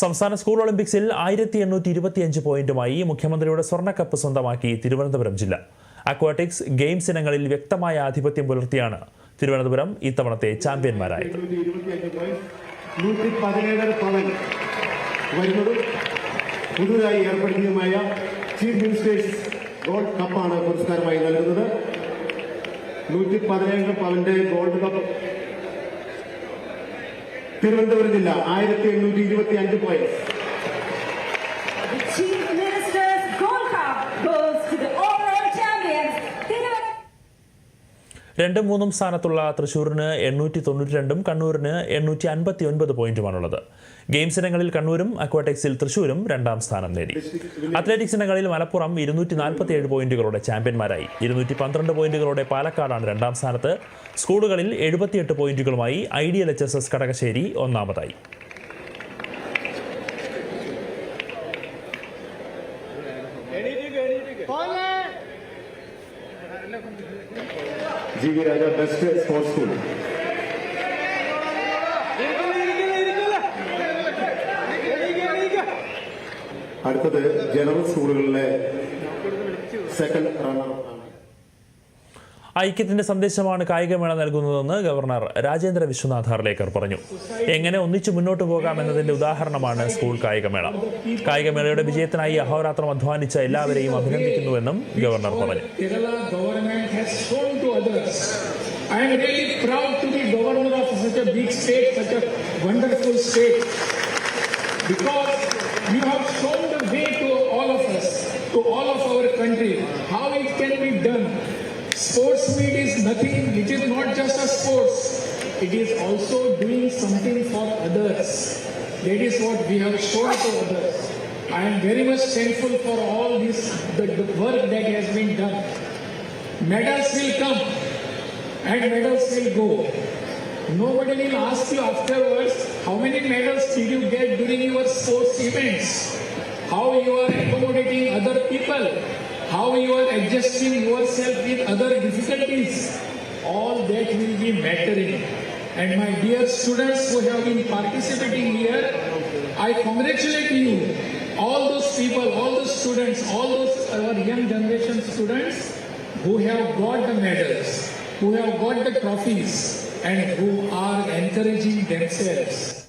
സംസ്ഥാന സ്കൂൾ ഒളിമ്പിക്സിൽ ആയിരത്തി എണ്ണൂറ്റി ഇരുപത്തിയഞ്ച് പോയിന്റുമായി മുഖ്യമന്ത്രിയുടെ സ്വർണക്കപ്പ് സ്വന്തമാക്കി തിരുവനന്തപുരം ജില്ല. അക്വാട്ടിക്സ് ഗെയിംസ് ഇനങ്ങളിൽ വ്യക്തമായ ആധിപത്യം പുലർത്തിയാണ് തിരുവനന്തപുരം ഇത്തവണത്തെ ചാമ്പ്യന്മാരായത്. പുതുതായി ഏർപ്പെടുത്തിയതുമായ ചീഫ് മിനിസ്റ്റേഴ്സ് ഗോൾഡ് കപ്പാണ് പുരസ്കാരമായി നൽകുന്നത്. നൂറ്റി പതിനേഴ് പവന്റെ ഗോൾഡ് കപ്പ് തിരുവനന്തപുരം ജില്ല ആയിരത്തി എണ്ണൂറ്റി ഇരുപത്തി അഞ്ച് പോയിന്റ് രണ്ടും മൂന്നും സ്ഥാനത്തുള്ള തൃശൂരിന് എണ്ണൂറ്റി തൊണ്ണൂറ്റി രണ്ടും കണ്ണൂരിന് എണ്ണൂറ്റി അൻപത്തി ഒൻപത് പോയിന്റുമാണുള്ളത്. ഗെയിംസ് ഇനങ്ങളിൽ കണ്ണൂരും അക്വാട്ടിക്സിൽ തൃശൂരും രണ്ടാം സ്ഥാനം നേടി. അത്ലറ്റിക്സ് ഇനങ്ങളിൽ മലപ്പുറം ഇരുന്നൂറ്റി നാൽപ്പത്തി ഏഴ് പോയിന്റുകളോടെ ചാമ്പ്യന്മാരായി. ഇരുന്നൂറ്റി പന്ത്രണ്ട് പോയിന്റുകളോടെ പാലക്കാടാണ് രണ്ടാം സ്ഥാനത്ത്. സ്കൂളുകളിൽ എഴുപത്തിയെട്ട് പോയിന്റുകളുമായി ideal H S S Kadakassery ഒന്നാമതായി. G V Raja best sports school അടുത്തത് ജനറൽ സ്കൂളുകളിലെ സെക്കൻഡ് റണ്ണർ ഐക്യത്തിന്റെ സന്ദേശമാണ് കായികമേള നൽകുന്നതെന്ന് ഗവർണർ രാജേന്ദ്ര വിശ്വനാഥ് ഹർലേക്കർ പറഞ്ഞു. എങ്ങനെ ഒന്നിച്ചു മുന്നോട്ട് പോകാം എന്നതിന്റെ ഉദാഹരണമാണ് സ്കൂൾ കായികമേള കായികമേളയുടെ വിജയത്തിനായി അഹോരാത്രം അധ്വാനിച്ച എല്ലാവരെയും അഭിനന്ദിക്കുന്നുവെന്നും ഗവർണർ പറഞ്ഞു. I am really proud to be governor of such a big state, such a wonderful state. Because you have shown the way to all of us, to all of our country, how it can be done. Sports meet is nothing, it is not just a sports, it is also doing something for others. That is what we have shown to others. I am very much thankful for all this, the, the work that has been done. Medals will come and medals will go. Nobody will ask you afterwards how many medals did you get during your sports events, how you are accommodating other people, how you are adjusting yourself with other difficulties. All that will be mattering. And my dear students who have been participating here, I congratulate you, all those people, all those students, all those our young generation students who have got the medals, who have got the trophies, and who are encouraging themselves.